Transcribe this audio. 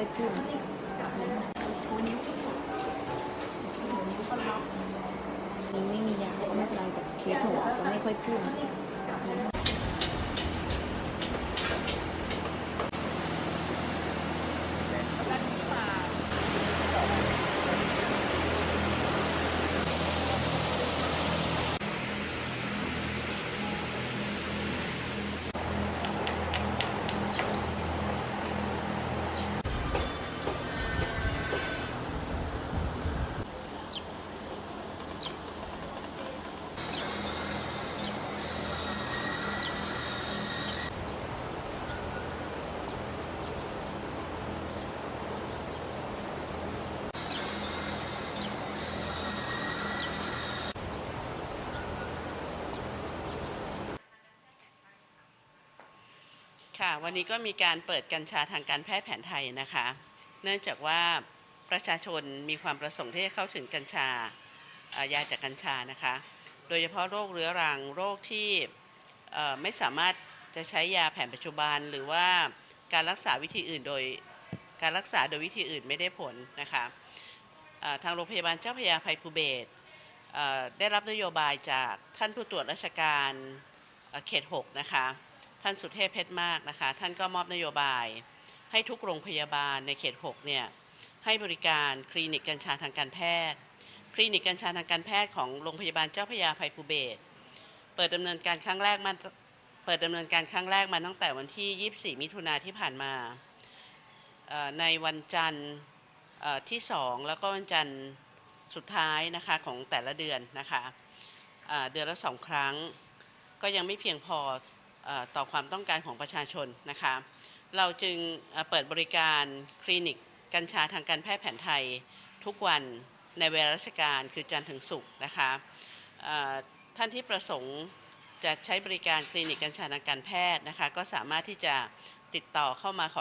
ค่อยขึ้นนี้ไม่มียาก็ไม่เป็นไรแต่เคสหนูจจะไม่ค่อยขึ้น ค่ะวันนี้ก็มีการเปิดกัญชาทางการแพทย์แผนไทยนะคะ เนื่องจากว่าประชาชนมีความประสงค์ที่จะเข้าถึงกัญชายาจากกัญชานะคะ โดยเฉพาะโรคเรื้อรังโรคที่ไม่สามารถจะใช้ยาแผนปัจจุบัน หรือว่าการรักษาวิธีอื่นโดยการรักษาโดยวิธีอื่นไม่ได้ผลนะคะทางโรงพยาบาลเจ้าพยาภัยภูเบศได้รับนโยบายจากท่านผู้ตรวจราชการเอ่อเขต 6 นะคะ ท่านสุเทพเพชรมากนะคะ ท่านก็มอบนโยบาย ให้ทุกโรงพยาบาลในเขต 6 เนี่ย ให้บริการคลินิกกัญชาทางการแพทย์ คลินิกกัญชาทางการแพทย์ของโรงพยาบาลเจ้าพยาภัยภูเบศเปิดดำเนินการครั้งแรกมาเปิดดำเนินการครั้งแรกมาตั้งแต่วันที่ 24 มิถุนาที่ผ่านมาในวันจันทร์เอ่อที่ 2 แล้วก็วันจันทร์สุดท้ายนะคะของแต่ละเดือนนะคะเดือนละสองครั้ง ก็ยังไม่เพียงพอ ต่อความต้องการของประชาชนนะคะ เราจึงเปิดบริการคลินิกกัญชาทางการแพทย์แผนไทยทุกวันในเวลาราชการคือจันทร์ถึงศุกร์นะคะท่านที่ประสงค์จะใช้บริการคลินิกกัญชาทางการแพทย์นะคะ ก็สามารถที่จะติดต่อเข้ามาขอ